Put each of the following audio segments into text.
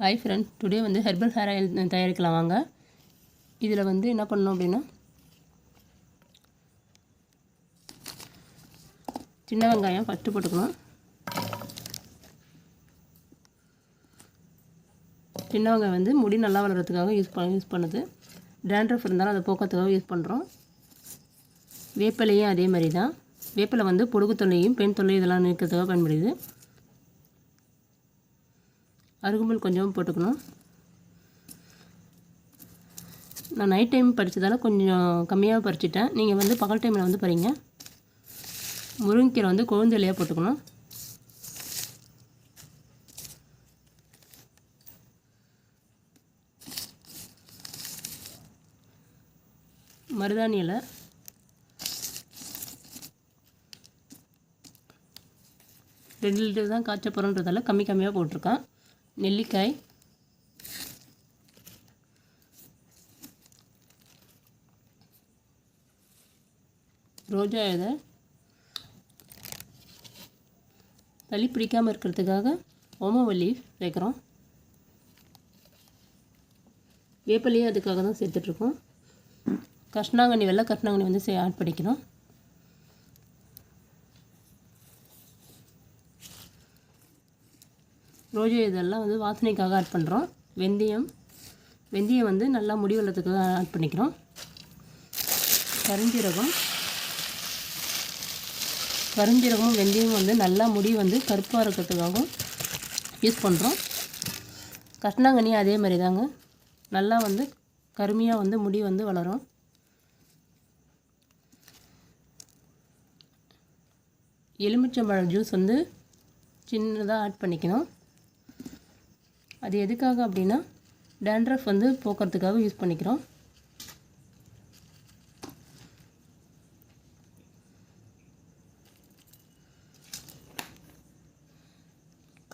Hi friend today வந்து herbal hair oil தயாரிக்கலாம் வாங்க. இதில் வந்து என்ன பண்ணணும் அப்படின்னா சின்ன வெங்காயம் ஃபஸ்ட்டு போட்டுக்கணும். சின்ன வெங்காயம் வந்து முடி நல்லா வளர்கிறதுக்காக யூஸ் பண்ண யூஸ் பண்ணுது. டேண்ட்ரஃப் இருந்தாலும் அதை போக்கிறதுக்காக யூஸ் பண்ணுறோம் வேப்பிலையும் அதே மாதிரி தான். வேப்பிலை வந்து பொடுகு தொல்லையும் பெண் தொல்லை இதெல்லாம் நீக்கிறதுக்காக பயன்படுது. அருகும்புல் கொஞ்சமாக போட்டுக்கணும். நான் நைட் டைம் பறித்ததால் கொஞ்சம் கம்மியாக பறிச்சிட்டேன். நீங்கள் வந்து பகல் டைமில் வந்து பறிங்க. முருங்கைக்கீரை வந்து கொழுந்து இலையாக போட்டுக்கணும். மருதாணி இலை. ரெண்டு லிட்டர் தான் காய்ச்ச போகிறோன்றதால கம்மி கம்மியாக போட்டிருக்கேன். நெல்லிக்காய். ரோஜா இதை சளி பிடிக்காமல் இருக்கிறதுக்காக ஓமவல்லி சேர்க்குறோம். வேப்பிலையும் அதுக்காக தான் சேர்த்துட்ருக்கோம் கஷ்ணாங்கண்ணி வெள்ளை கஷ்ணாங்கண்ணி வந்து சே ஆட் பண்ணிக்கிறோம் ரோஜா இதெல்லாம் வந்து வாசனைக்காக ஆட் பண்ணுறோம் வெந்தயம் வெந்தயம் வந்து நல்லா முடி வளர்த்துக்காக ஆட் பண்ணிக்கிறோம். கருஞ்சீரகம் கருஞ்சீரகமும் வெந்தயமும் வந்து நல்லா முடி வந்து கருப்பாக இருக்கிறதுக்காகவும் யூஸ் பண்ணுறோம் கஷ்ணாங்கண்ணி அதே மாதிரி தாங்க நல்லா வந்து கருமையாக வந்து முடி வந்து வளரும். எலுமிச்சம்பழம் ஜூஸ் வந்து சின்னதாக ஆட் பண்ணிக்கணும். அது எதுக்காக அப்படின்னா டேண்ட்ரஃப் வந்து போக்குறதுக்காக யூஸ் பண்ணிக்கிறோம்.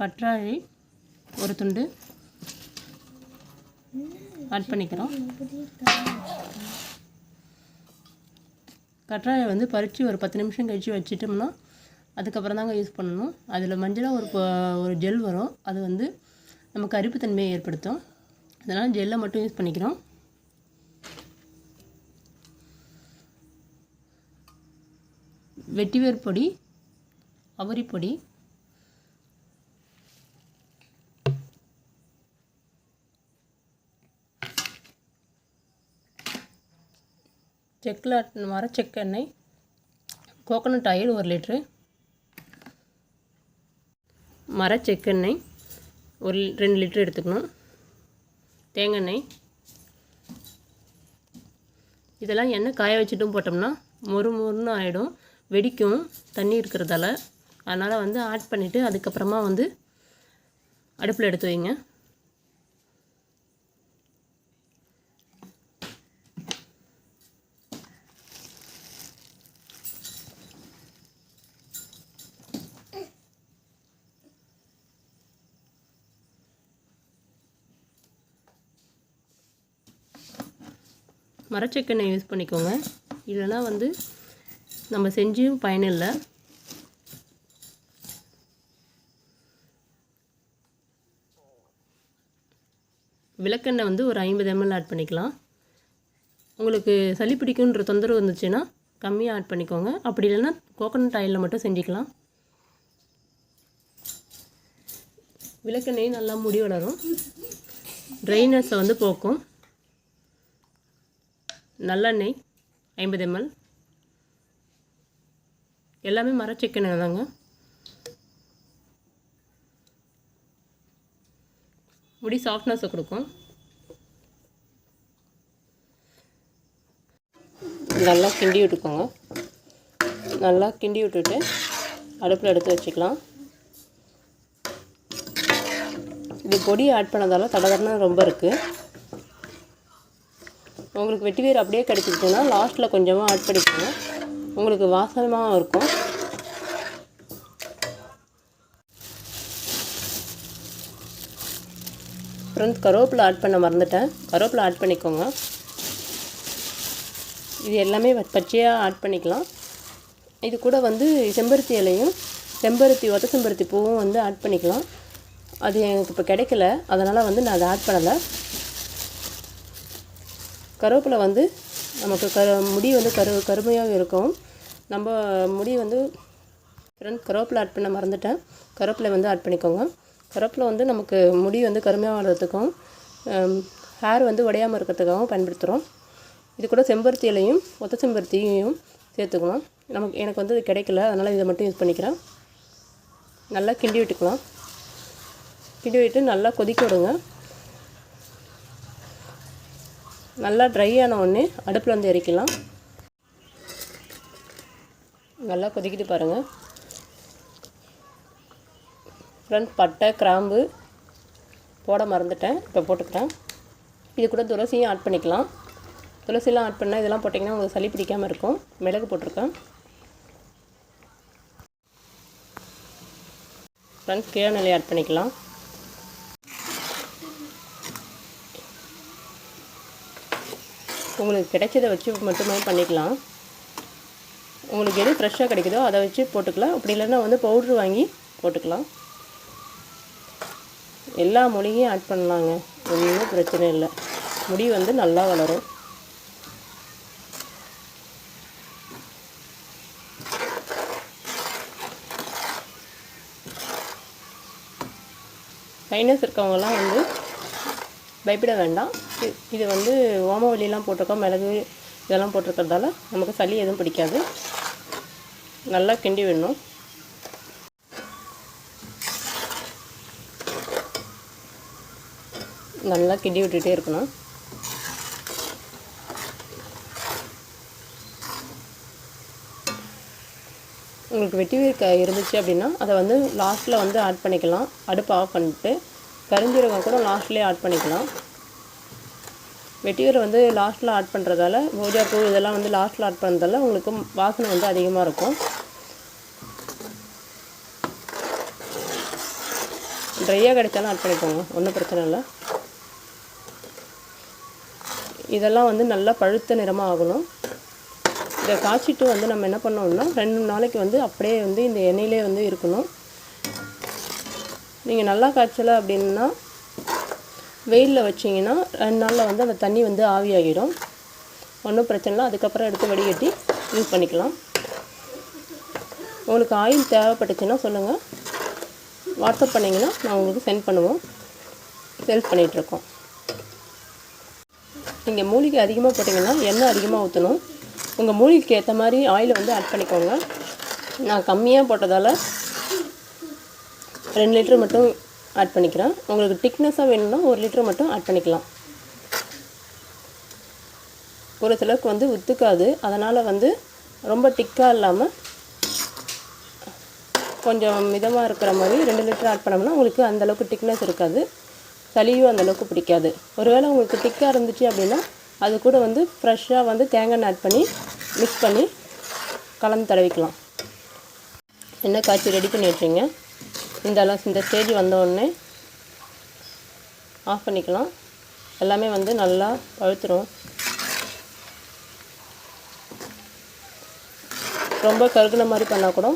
கற்றாழை ஒரு துண்டு ஆட் பண்ணிக்கிறோம். கற்றாழை வந்து பறித்து ஒரு பத்து நிமிஷம் கழித்து வச்சிட்டோம்னா அதுக்கப்புறம் தாங்க யூஸ் பண்ணணும். அதில் மஞ்சளாக ஒரு ஒரு ஜெல் வரும். அது வந்து நமக்கு அரிப்புத்தன்மையை ஏற்படுத்தும். அதனால் ஜெல்லை மட்டும் யூஸ் பண்ணிக்கிறோம். வெட்டிவேர் பொடி அவரி பொடி செக்கில் மரச்செக்கெண்ணெய் கோகோனட் ஆயில் ஒரு லிட்ரு மரச்செக்கெண்ணெய் ஒரு ரெண்டு லிட்டர் எடுத்துக்கணும். தேங்காய் எண்ணெய். இதெல்லாம் எண்ணெய் காய வச்சுட்டும் போட்டோம்னா மொறு மொறுன்னு ஆகிடும் வெடிக்கும். தண்ணி இருக்கிறதால. அதனால் வந்து ஆட் பண்ணிவிட்டு அதுக்கப்புறமா வந்து அடுப்பில் எடுத்து வைங்க. மரச்செக்கெண்ணெய் யூஸ் பண்ணிக்கோங்க. இல்லைனா வந்து நம்ம செஞ்சும் பயனில்லை. விளக்கெண்ணெய் வந்து ஒரு ஐம்பது எம்எல் ஆட் பண்ணிக்கலாம். உங்களுக்கு சளி பிடிக்குன்ற தொந்தரவு இருந்துச்சுன்னா கம்மியாக ஆட் பண்ணிக்கோங்க. அப்படி இல்லைன்னா கோகோனட் ஆயிலில் மட்டும் செஞ்சுக்கலாம். விளக்கெண்ணெய் நல்லா முடி வளரும். ட்ரைனஸை வந்து போக்கும். நல்லெண்ணெய் ஐம்பது எம்எல். எல்லாமே மரச்செக்கெண்ணெய் தாங்க. முடி சாஃப்ட்னஸை கொடுக்கும். நல்லா கிண்டி விட்டுக்கோங்க. நல்லா கிண்டி விட்டுட்டு அடுப்பில் எடுத்து வச்சுக்கலாம். இது பொடி ஆட் பண்ணதால் தடதடனா ரொம்ப இருக்குது உங்களுக்கு வெட்டி வேர் அப்படியே கிடைச்சிச்சுன்னா லாஸ்ட்டில் கொஞ்சமாக ஆட் பண்ணிக்கோங்க. உங்களுக்கு வாசனமாக இருக்கும். ஃப்ரெண்ட்ஸ் கருவேப்பிலை ஆட் பண்ண மறந்துட்டேன். கருவேப்பிலை ஆட் பண்ணிக்கோங்க. இது எல்லாமே பச்சையாக ஆட் பண்ணிக்கலாம். இது கூட வந்து செம்பருத்தி இலையும் செம்பருத்தி ஒத்த செம்பருத்தி பூவும் வந்து ஆட் பண்ணிக்கலாம். அது எனக்கு இப்போ கிடைக்கல. அதனால் வந்து நான் அதை ஆட் பண்ணலை. கருவேப்பிலை வந்து நமக்கு கரு முடி வந்து கரு கருமையாக இருக்கும். நம்ம முடி வந்து ஃப்ரெண்ட் கருவேப்பிலை ஆட் பண்ண மறந்துட்டேன். கருவேப்பிலை வந்து ஆட் பண்ணிக்கோங்க. கருவேப்பிலை வந்து நமக்கு முடி வந்து கருமையாக வர்றதுக்கும் ஹேர் வந்து உடையாமல் இருக்கிறதுக்காகவும் பயன்படுத்துகிறோம் இது கூட செம்பருத்தி இலையும் ஒத்த செம்பருத்தியும் சேர்த்துக்கணும் நமக்கு எனக்கு வந்து இது கிடைக்கல அதனால் இதை மட்டும் யூஸ் பண்ணிக்கிறேன். நல்லா கிண்டி விட்டுக்கலாம். கிண்டி விட்டு நல்லா கொதிக்க விடுங்க. நல்லா ட்ரை ஆன உடனே அடுப்பில் வந்து இறக்கலாம் நல்லா கொதிக்கிட்டு பாருங்கள் ஃப்ரெண்ட் பட்டை கிராம்பு போட மறந்துட்டேன். இப்போ போட்டுக்கிறேன். இது கூட துளசியும் ஆட் பண்ணிக்கலாம். துளசிலாம் ஆட் பண்ணால் இதெல்லாம் போட்டிங்கன்னா உங்களுக்கு சளி பிடிக்காமல் இருக்கும். மிளகு போட்டிருக்கேன். ஃப்ரெண்ட்ஸ் கீழே நிலையை ஆட் பண்ணிக்கலாம். உங்களுக்கு கிடைச்சதை வச்சு மட்டுமே பண்ணிக்கலாம். உங்களுக்கு எது ஃப்ரெஷ்ஷாக கிடைக்குதோ அதை வச்சு போட்டுக்கலாம். அப்படி இல்லைன்னா வந்து பவுட்ரு வாங்கி போட்டுக்கலாம். எல்லா மொழியும் ஆட் பண்ணலாங்க. ஒன்றும் பிரச்சனை இல்லை. முடி வந்து நல்லா வளரும். சைனஸ் இருக்கவங்கலாம் வந்து பயப்பட வேண்டாம். இ- இது வந்து ஓமவல்லிலாம் போட்டிருக்கோம் மிளகு இதெல்லாம் போட்டிருக்கறதால நமக்கு சளி எதுவும் பிடிக்காது. நல்லா கிண்டி விடணும். நல்லா கிண்டி விட்டுட்டே இருக்கணும். உங்களுக்கு வெட்டி வேர்க்க இருந்துச்சு அப்படின்னா அதை வந்து லாஸ்ட்டில் வந்து ஆட் பண்ணிக்கலாம். அடுப்பு ஆஃப் பண்ணிட்டு கருஞ்சீரகம் கூட லாஸ்ட்லேயே ஆட் பண்ணிக்கலாம். மெட்டீரியல் வந்து லாஸ்ட்டில் ஆட் பண்ணுறதால ரோஜா பூ இதெல்லாம் வந்து லாஸ்ட்டில் ஆட் பண்ணுறதால உங்களுக்கு வாசனை வந்து அதிகமாக இருக்கும். ட்ரையாக கிடைச்சாலும் ஆட் பண்ணிக்கோங்க. ஒன்றும் பிரச்சனை இல்லை. இதெல்லாம் வந்து நல்லா பழுத்த நிறமாக ஆகணும். இதை காய்ச்சிட்டு வந்து நம்ம என்ன பண்ணோம்னா ரெண்டு நாளைக்கு வந்து அப்படியே வந்து இந்த எண்ணெயிலே வந்து இருக்கணும். நீங்கள் நல்லா காய்ச்சலை அப்படின்னா வெயிலில் வச்சிங்கன்னா ரெண்டு நாளில் வந்து அந்த தண்ணி வந்து ஆவியாகிடும். ஒன்றும் பிரச்சனை இல்லை. அதுக்கப்புறம் எடுத்து வடிகட்டி யூஸ் பண்ணிக்கலாம். உங்களுக்கு ஆயில் தேவைப்பட்டுச்சுன்னா சொல்லுங்கள் வாட்ஸ்அப் பண்ணிங்கன்னா நான் உங்களுக்கு சென்ட் பண்ணுவோம். சேல்ஸ் பண்ணிகிட்ருக்கோம் நீங்கள் மூலிகை அதிகமாக போட்டிங்கன்னா எண்ணெய் அதிகமாக ஊற்றணும் உங்கள் மூலிகைக்கு ஏற்ற மாதிரி ஆயில் வந்து ஆட் பண்ணிக்கோங்க. நான் கம்மியாக போட்டதால் ரெண்டு லிட்டர் மட்டும் ஆட் பண்ணிக்கிறேன். உங்களுக்கு திக்னஸாக வேணும்னா ஒரு லிட்டர் மட்டும் ஆட் பண்ணிக்கலாம். ஒரு சிலருக்கு வந்து ஒத்துக்காது அதனால் வந்து ரொம்ப டிக்காக இல்லாமல் கொஞ்சம் மிதமாக இருக்கிற மாதிரி ரெண்டு லிட்டர் ஆட் பண்ணோம்னா உங்களுக்கு அந்தளவுக்கு திக்னஸ் இருக்காது. சளியும் அந்தளவுக்கு பிடிக்காது. ஒருவேளை உங்களுக்கு திக்காக இருந்துச்சு அப்படின்னா அது கூட வந்து ஃப்ரெஷ்ஷாக வந்து தேங்காய் எண்ணெய் ஆட் பண்ணி மிக்ஸ் பண்ணி கலந்து தடவிக்கலாம். எண்ணெய் காய்ச்சி ரெடி பண்ணி வச்சுங்க இந்த அளவு இந்த ஸ்டேஜ் வந்த ஆஃப் பண்ணிக்கலாம். எல்லாமே வந்து நல்லா பழுத்துரும். ரொம்ப கருகுன மாதிரி பண்ணால் கூட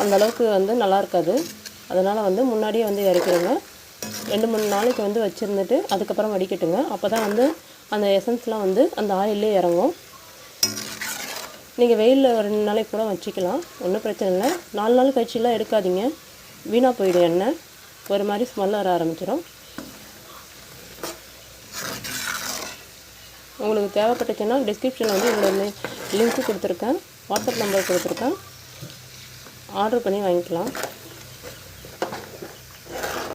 அந்த அளவுக்கு வந்து நல்லா இருக்காது. அதனால் வந்து முன்னாடியே வந்து இறக்கிடுங்க. ரெண்டு மூணு நாளைக்கு வந்து வச்சுருந்துட்டு அதுக்கப்புறம் வடிக்கட்டுங்க அப்போ தான் வந்து அந்த எசன்ஸ்லாம் வந்து அந்த ஆயிலே இறங்கும். நீங்கள் வெயிலில் ஒரு ரெண்டு நாளைக்கு கூட வச்சுக்கலாம். ஒன்றும் பிரச்சனை இல்லை. நாலு நாள் கழிச்சுலாம் எடுக்காதீங்க. வீணாக போயிடும் எண்ணெய். ஒரு மாதிரி ஸ்மெல் வர ஆரம்பிச்சிடும் உங்களுக்கு தேவைப்பட்டுச்சுன்னா டிஸ்கிரிப்ஷனில் வந்து என்னோட லிங்க்கு கொடுத்துருக்கேன். வாட்ஸ்அப் நம்பர் கொடுத்துருக்கேன். ஆர்டர் பண்ணி வாங்கிக்கலாம்.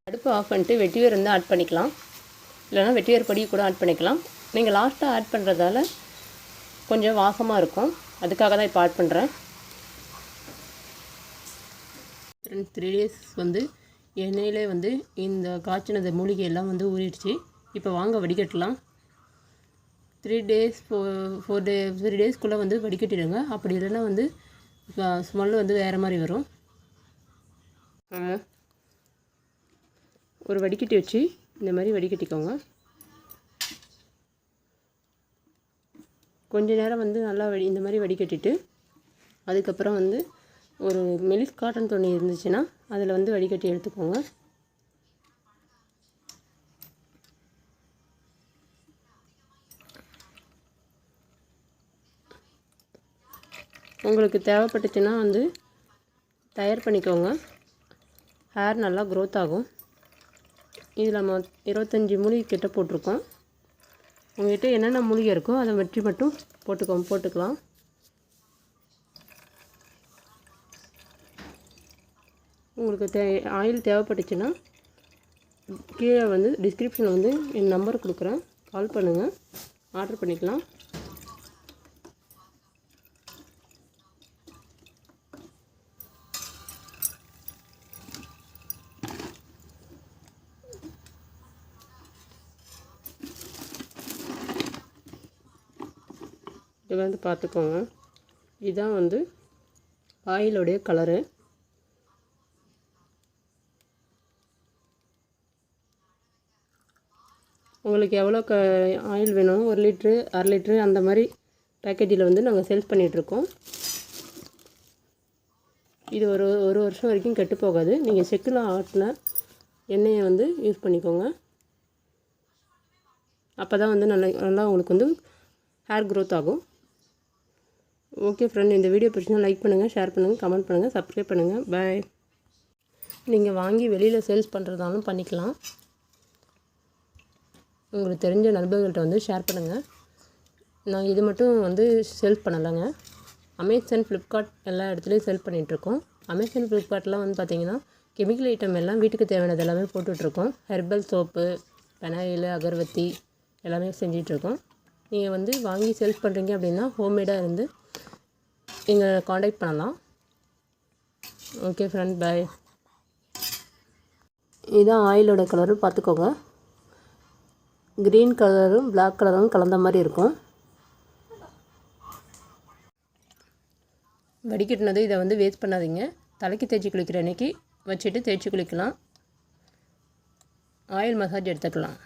அடுப்பு ஆஃப் பண்ணிட்டு வெட்டிவேர் வந்து ஆட் பண்ணிக்கலாம். இல்லைனா வெட்டிவேர் பொடி கூட ஆட் பண்ணிக்கலாம். நீங்கள் லாஸ்ட்டாக ஆட் பண்ணுறதால கொஞ்சம் வாசமாக இருக்கும். அதுக்காக தான் இப்போ ஆட் பண்ணுறேன் த்ரீ டேஸ் வந்து எண்ணெயிலே வந்து இந்த காய்ச்சினது மூலிகையெல்லாம் வந்து ஊறிடுச்சு. இப்போ வாங்க வடிகட்டலாம். Three days four four day three டேஸ்க்குள்ளே வந்து வடிகட்டிடுங்க. அப்படி இல்லைன்னா வந்து ஸ்மெல் வந்து வேறு மாதிரி வரும். ஒரு வடிகட்டி வச்சு இந்த மாதிரி வடிகட்டிக்கோங்க. கொஞ்ச நேரம் வந்து நல்லா வடி இந்த மாதிரி வடிகட்டிட்டு அதுக்கப்புறம் வந்து ஒரு மெலிஸ் காட்டன் துணி இருந்துச்சுன்னா அதில் வந்து வடிகட்டி எடுத்துக்கோங்க. உங்களுக்கு தேவைப்பட்டுச்சுன்னா வந்து தயார் பண்ணிக்கோங்க. ஹேர் நல்லா க்ரோத் ஆகும். இதில் நம்ம இருபத்தஞ்சி மூலிகை கிட்ட போட்டிருக்கோம். உங்கள்கிட்ட என்னென்ன மூலிகை இருக்கோ அதை வெற்றி மட்டும் போட்டுக்கோ போட்டுக்கலாம். உங்களுக்கு தே ஆயில் தேவைப்பட்டுச்சுன்னா கீழே வந்து டிஸ்கிரிப்ஷனில் வந்து என் நம்பர் கொடுக்குறேன். கால் பண்ணுங்கள் ஆர்டர் பண்ணிக்கலாம். இது வந்து பார்த்துக்கோங்க. இதுதான் வந்து ஆயிலுடைய கலரு உங்களுக்கு எவ்வளோ க ஆயில் வேணும்? ஒரு லிட்ரு அரை லிட்ரு அந்த மாதிரி பேக்கேஜில் வந்து நாங்கள் சேல்ஸ் பண்ணிகிட்ருக்கோம் இது ஒரு ஒரு வருஷம் வரைக்கும் கெட்டு போகாது. நீங்கள் செக்கில் ஆட்டின எண்ணெயை வந்து யூஸ் பண்ணிக்கோங்க. அப்போ தான் வந்து நல்லா நல்லா உங்களுக்கு வந்து ஹேர் க்ரோத் ஆகும். ஓகே ஃப்ரெண்ட் இந்த வீடியோ பிடிச்சினா லைக் பண்ணுங்கள் ஷேர் பண்ணுங்கள் கமெண்ட் பண்ணுங்கள் சப்ஸ்கிரைப் பண்ணுங்கள் பாய் நீங்கள் வாங்கி வெளியில் சேல்ஸ் பண்ணுறதாலும் பண்ணிக்கலாம். உங்களுக்கு தெரிஞ்ச நண்பர்கள்ட்ட வந்து ஷேர் பண்ணுங்கள் நான் இது மட்டும் வந்து செல் பண்ணலைங்க. அமேசான் ஃப்ளிப்கார்ட் எல்லா இடத்துலையும் சேல் பண்ணிகிட்ருக்கோம் அமேசான் ஃப்ளிப்கார்ட்லாம் வந்து பார்த்திங்கன்னா கெமிக்கல் ஐட்டம் எல்லாம் வீட்டுக்கு தேவையானது எல்லாமே போட்டுட்ருக்கோம். ஹெர்பல் சோப்பு பெனாயில் அகர்வத்தி எல்லாமே செஞ்சிட்ருக்கோம். நீங்கள் வந்து வாங்கி சேல்ஸ் பண்ணுறீங்க அப்படின்னா ஹோம்மேடாக இருந்து எங்களை காண்டாக்ட் பண்ணலாம். ஓகே ஃப்ரெண்ட் பாய் இதுதான் ஆயிலோட கலரு பார்த்துக்கோங்க க்ரீன் கலரும் பிளாக் கலரும் கலந்த மாதிரி இருக்கும். வடிகட்டினது இதை வந்து வேஸ்ட் பண்ணாதீங்க. தலைக்கு தேய்ச்சி குளிக்கிற அன்னைக்கு வச்சுட்டு தேய்ச்சி குளிக்கலாம். ஆயில் மசாஜ் எடுத்துக்கலாம்.